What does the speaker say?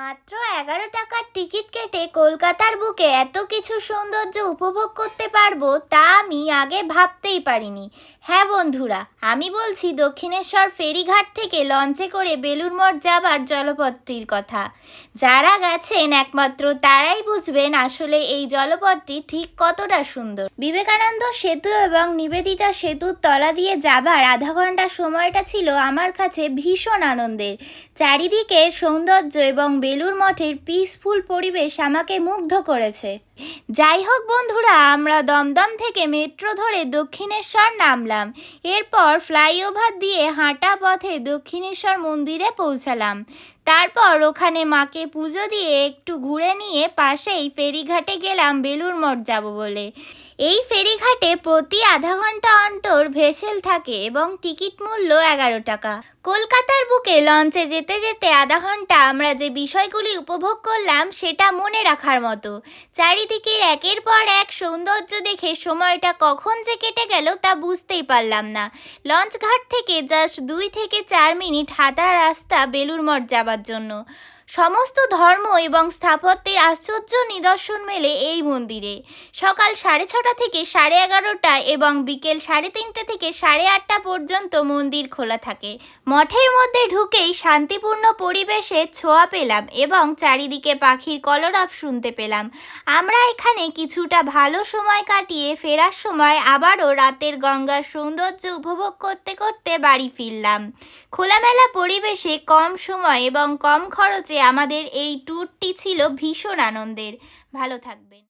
মাত্র এগারো টাকার টিকিট কেটে কলকাতার বুকে এত কিছু সৌন্দর্য উপভোগ করতে পারব তা আমি আগে ভাবতেই পারিনি। হ্যাঁ বন্ধুরা, আমি বলছি দক্ষিণেশ্বর ফেরিঘাট থেকে লঞ্চে করে বেলুড় মঠ যাবার জলপথটির কথা। যারা গেছেন একমাত্র তারাই বুঝবেন আসলে এই জলপথটি ঠিক কতটা সুন্দর। বিবেকানন্দ সেতু এবং নিবেদিতা সেতুর তলা দিয়ে যাবার আধা ঘণ্টা সময়টা ছিল আমার কাছে ভীষণ আনন্দের। চারিদিকের সৌন্দর্য এবং বেলুর মঠের পিসফুল পরিবেশ আমাকে মুগ্ধ করেছে। যাই হোক বন্ধুরা, আমরা দমদম থেকে মেট্রো ধরে দক্ষিণেশ্বর নামলাম। এরপর ফ্লাইওভার দিয়ে হাঁটা পথে দক্ষিণেশ্বর মন্দিরে পৌঁছালাম। তারপর ওখানে মাকে পুজো দিয়ে একটু ঘুরে নিয়ে পাশেই ফেরিঘাটে গেলাম বেলুর মঠ যাব বলে। এই ফেরিঘাটে প্রতি আধা ঘণ্টা অন্তর ভেসেল থাকে এবং টিকিট মূল্য এগারো টাকা। কলকাতার বুকে লঞ্চে যেতে যেতে আধা ঘণ্টা আমরা যে বিষয়গুলি উপভোগ করলাম সেটা মনে রাখার মতো। চারিদিকের একের পর এক সৌন্দর্য দেখে সময়টা কখন যে কেটে গেল তা বুঝতেই পারলাম না। লঞ্চ ঘাট থেকে জাস্ট দুই থেকে চার মিনিট হাঁটা রাস্তা বেলুর মঠ যাবার জন্য। সমস্ত ধর্ম এবং স্থাপত্যের আশ্চর্য নিদর্শন মেলে এই মন্দিরে। সকাল সাড়ে ছটা থেকে সাড়ে এগারোটা এবং বিকেল সাড়ে তিনটে থেকে সাড়ে আটটা পর্যন্ত মন্দির খোলা থাকে। মঠের মধ্যে ঢুকেই শান্তিপূর্ণ পরিবেশে ছোঁয়া পেলাম এবং চারিদিকে পাখির কলরব শুনতে পেলাম। আমরা এখানে কিছুটা ভালো সময় কাটিয়ে ফেরার সময় আবারও রাতের গঙ্গার সৌন্দর্য উপভোগ করতে করতে বাড়ি ফিরলাম। খোলামেলা পরিবেশে কম সময় এবং কম খরচে আমাদের এই ট্যুরটি ছিল ভীষণ আনন্দের। ভালো থাকবেন।